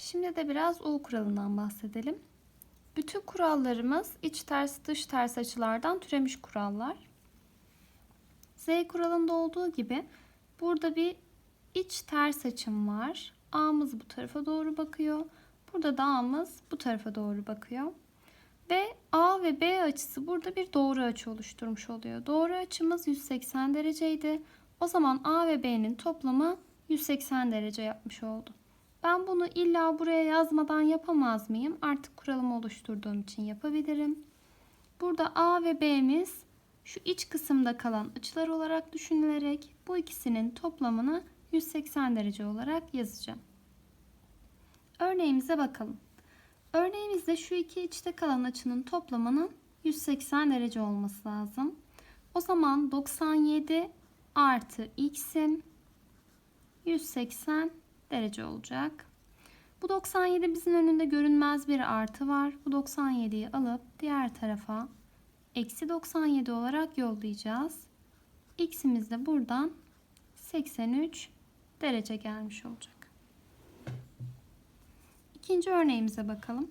Şimdi de biraz U kuralından bahsedelim. Bütün kurallarımız iç ters dış ters açılardan türemiş kurallar. Z kuralında olduğu gibi burada bir iç ters açım var. A'mız bu tarafa doğru bakıyor. Burada da A'mız bu tarafa doğru bakıyor. Ve A ve B açısı burada bir doğru açı oluşturmuş oluyor. Doğru açımız 180 dereceydi. O zaman A ve B'nin toplamı 180 derece yapmış oldu. Ben bunu illa buraya yazmadan yapamaz mıyım? Artık kuralımı oluşturduğum için yapabilirim. Burada A ve B'miz şu iç kısımda kalan açılar olarak düşünülerek bu ikisinin toplamını 180 derece olarak yazacağım. Örneğimize bakalım. Örneğimizde şu iki içte kalan açının toplamının 180 derece olması lazım. O zaman 97 artı x'im 180 derece olacak. Bu 97 bizim önünde görünmez bir artı var. Bu 97'yi alıp diğer tarafa eksi 97 olarak yollayacağız. X'imiz de buradan 83 derece gelmiş olacak. İkinci örneğimize bakalım.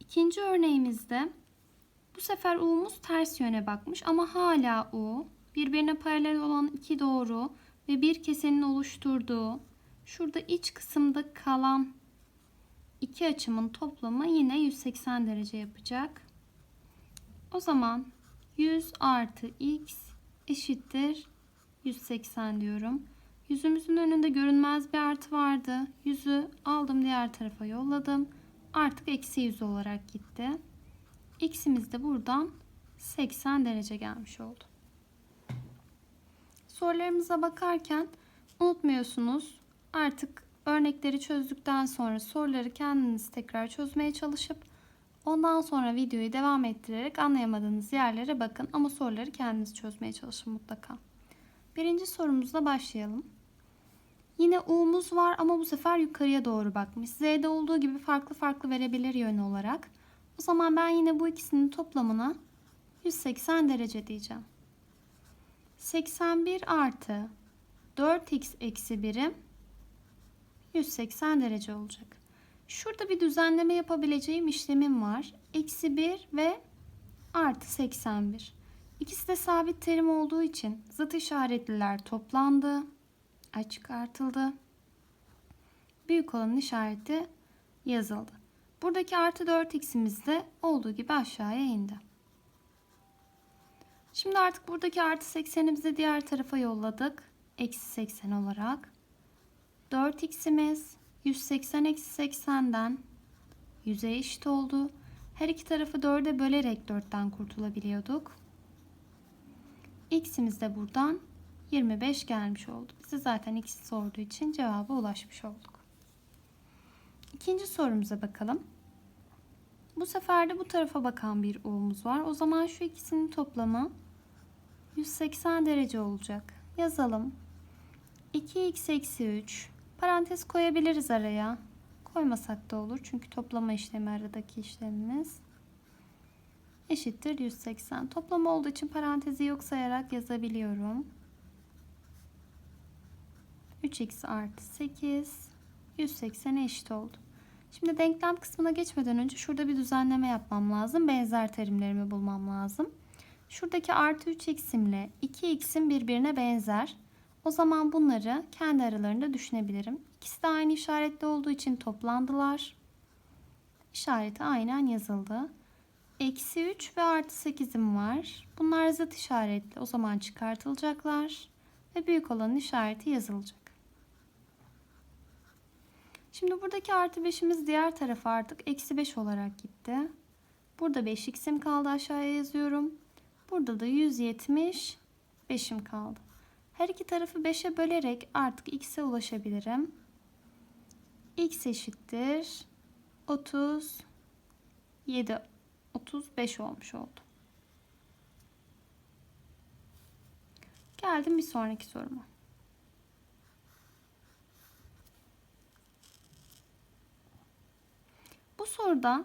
İkinci örneğimizde bu sefer U'muz ters yöne bakmış ama hala U birbirine paralel olan iki doğru ve bir kesenin oluşturduğu şurada iç kısımda kalan iki açımın toplamı yine 180 derece yapacak. O zaman 100 artı x eşittir 180 diyorum. Yüzümüzün önünde görünmez bir artı vardı. Yüzü aldım diğer tarafa yolladım. Artık eksi 100 olarak gitti. X'imiz de buradan 80 derece gelmiş oldu. Sorularımıza bakarken unutmuyorsunuz artık örnekleri çözdükten sonra soruları kendiniz tekrar çözmeye çalışıp ondan sonra videoyu devam ettirerek anlayamadığınız yerlere bakın ama soruları kendiniz çözmeye çalışın mutlaka. Birinci sorumuzla başlayalım. Yine U'muz var ama bu sefer yukarıya doğru bakmış. Z'de olduğu gibi farklı farklı verebilir yön olarak. O zaman ben yine bu ikisinin toplamına 180 derece diyeceğim. 81 artı 4x eksi 1'im 180 derece olacak. Şurada bir düzenleme yapabileceğim işlemim var. Eksi 1 ve artı 81. İkisi de sabit terim olduğu için zıt işaretliler toplandı. Ay çıkartıldı. Büyük olanın işareti yazıldı. Buradaki artı 4x'imiz de olduğu gibi aşağıya indi. Şimdi artık buradaki artı 80'imizi diğer tarafa yolladık. Eksi 80 olarak. 4x'imiz 180 eksi 80'den 100'e eşit oldu. Her iki tarafı 4'e bölerek 4'ten kurtulabiliyorduk. X'imiz de buradan 25 gelmiş oldu. Bize zaten x sorduğu için cevaba ulaşmış olduk. İkinci sorumuza bakalım. Bu sefer de bu tarafa bakan bir u'muz var. O zaman şu ikisinin toplamı 180 derece olacak. Yazalım. 2x eksi 3. Parantez koyabiliriz araya. Koymasak da olur. Çünkü toplama işlemi aradaki işlemimiz. Eşittir 180. Toplama olduğu için parantezi yok sayarak yazabiliyorum. 3x artı 8 180'e eşit oldu. Şimdi denklem kısmına geçmeden önce şurada bir düzenleme yapmam lazım. Benzer terimlerimi bulmam lazım. Şuradaki artı 3x'imle 2x'im birbirine benzer. O zaman bunları kendi aralarında düşünebilirim. İkisi de aynı işaretli olduğu için toplandılar. İşareti aynen yazıldı. Eksi 3 ve artı 8'im var. Bunlar zıt işaretli. O zaman çıkartılacaklar. Ve büyük olanın işareti yazılacak. Şimdi buradaki artı 5'imiz diğer tarafa artık eksi 5 olarak gitti. Burada 5x'im kaldı aşağıya yazıyorum. Burada da 170 5'im kaldı. Her iki tarafı 5'e bölerek artık x'e ulaşabilirim. x eşittir 37 35 olmuş oldu. Geldim bir sonraki soruma. Bu soruda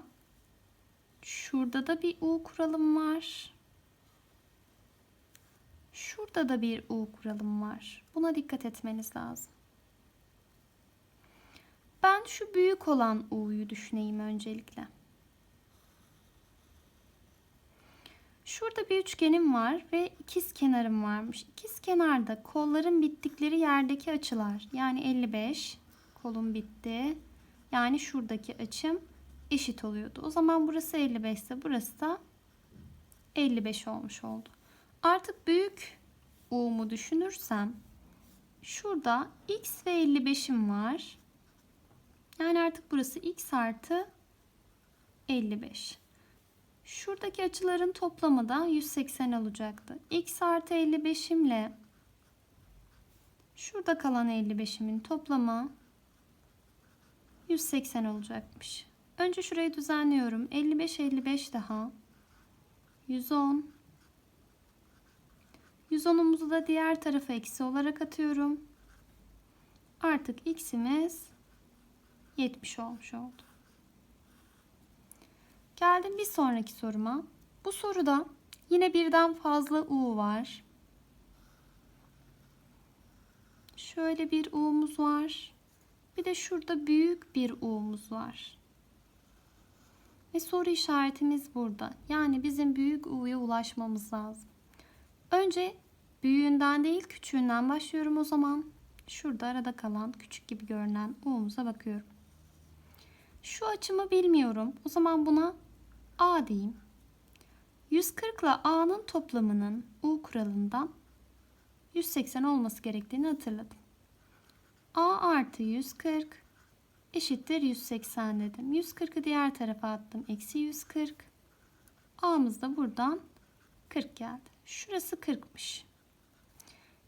şurada da bir u kuralım var. Şurada da bir u kuralım var. Buna dikkat etmeniz lazım. Ben şu büyük olan U'yu düşüneyim öncelikle. Şurada bir üçgenim var ve ikiz kenarım varmış. İkiz kenarda kolların bittikleri yerdeki açılar yani 55 kolum bitti. Yani şuradaki açım eşit oluyordu. O zaman burası 55 ise burası da 55 olmuş oldu. Artık büyük U'mu düşünürsem şurada x ve 55'im var. Yani artık burası x artı 55. Şuradaki açıların toplamı da 180 olacaktı. x artı 55'imle şurada kalan 55'imin toplamı 180 olacakmış. Önce şurayı düzenliyorum. 55 55 daha 110 110'umuzu da diğer tarafa eksi olarak atıyorum. Artık x'imiz 70 olmuş oldu. Geldim bir sonraki soruma. Bu soruda yine birden fazla u var. Şöyle bir u'muz var. Bir de şurada büyük bir u'muz var. Ve soru işaretimiz burada. Yani bizim büyük u'ya ulaşmamız lazım. Önce büyüğünden değil küçüğünden başlıyorum o zaman. Şurada arada kalan küçük gibi görünen u'muza bakıyorum. Şu açımı bilmiyorum. O zaman buna A diyeyim. 140 ile A'nın toplamının U kuralından 180 olması gerektiğini hatırladım. A artı 140 eşittir 180 dedim. 140'ı diğer tarafa attım. Eksi 140. A'mız da buradan 40 geldi. Şurası 40'mış.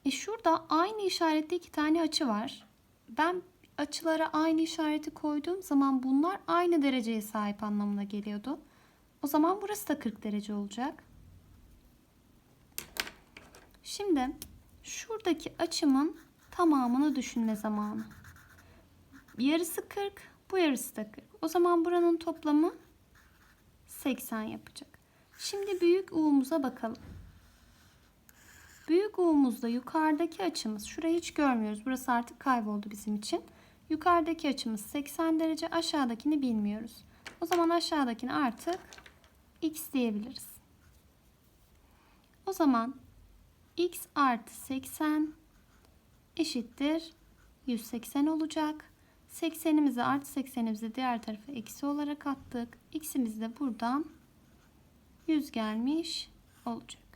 E şurada aynı işarette iki tane açı var. Ben açılara aynı işareti koyduğum zaman bunlar aynı dereceye sahip anlamına geliyordu. O zaman burası da 40 derece olacak. Şimdi şuradaki açımın tamamını düşünme zamanı. Yarısı 40, bu yarısı da 40. O zaman buranın toplamı 80 yapacak. Şimdi büyük U'muza bakalım. Büyük U'muzda yukarıdaki açımız, şurayı hiç görmüyoruz. Burası artık kayboldu bizim için. Yukarıdaki açımız 80 derece, aşağıdakini bilmiyoruz. O zaman aşağıdakini artık x diyebiliriz. O zaman x artı 80 eşittir 180 olacak. 80'imizi artı 80'imizi diğer tarafa eksi olarak attık. x'imiz de buradan 100 gelmiş olacak.